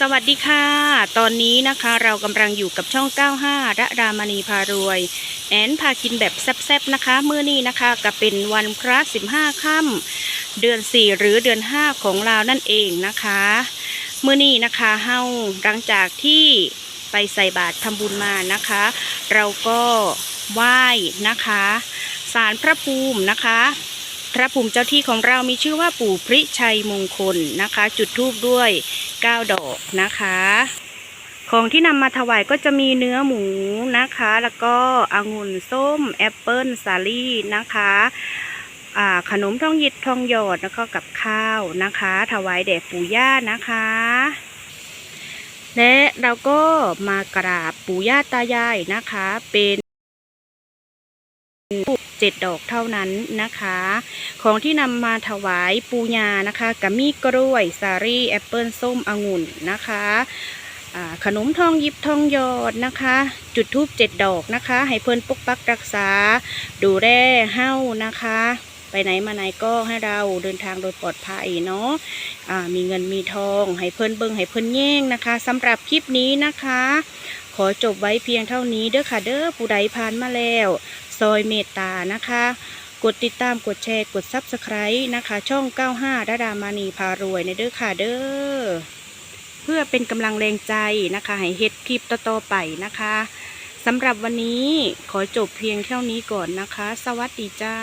สวัสดีค่ะ ตอนนี้นะคะเรากำลังอยู่กับช่อง 95ระดามณีพารวย แอนพากินแบบแซ่บๆนะคะ เมื่อนี้นะคะก็เป็นวันพระ 15 ค่ำเดือน 4 หรือเดือน 5 ของเรานั่นเองนะคะ เมื่อนี้นะคะเฮาหลังจากที่ไปใส่บาตรทำบุญมานะคะ เราก็ไหว้นะคะศาลพระภูมินะคะ พระภูมิเจ้าที่ของเรามีชื่อว่าปู่พริชัยมงคลนะคะ จุดธูปด้วย9ดอกนะคะ ของที่นำมาถวายก็จะมีเนื้อหมูนะคะ แล้วก็องุ่นส้ม แอปเปิลสาลี่นะคะขนมทองหยิดทองหยอดแล้วก็กับข้าวนะคะ ถวายแด่ปู่ย่านะคะ และเราก็มากราบปู่ย่าตายายนะคะเป็น เจ็ดดอกเท่านั้นนะคะ ของที่นำมาถวายปูญานะคะกับมีกล้วย สาลี่แอปเปิลส้มองุ่นนะคะขนมทองยิบทองยอดนะคะ จุดทูบเจ็ดดอกนะคะ ให้เพิ่นปกปักรักษา ดูแลเฮ้านะคะ ไปไหนมาไหนก็ให้เราเดินทางโดยปลอดภัยเนาะมีเงินมีทอง ให้เพิ่นเบิงให้เพิ่นแย่งนะคะสำหรับคลิปนี้นะคะ ขอจบไว้เพียงเท่านี้เด้อค่ะเด้อผู้ใดผ่านมาแล้ว ซอยเมตตานะคะ กดติดตามกดแชร์กดซับสไครต์นะคะ ช่อง 95ดาดามานีพารวยในเด้อค่ะเด้อเพื่อเป็นกำลังแรงใจนะคะ ให้เฮ็ดคลิปต่อๆไปนะคะสำหรับวันนี้ขอจบเพียงเท่านี้ก่อนนะคะ สวัสดีจ้า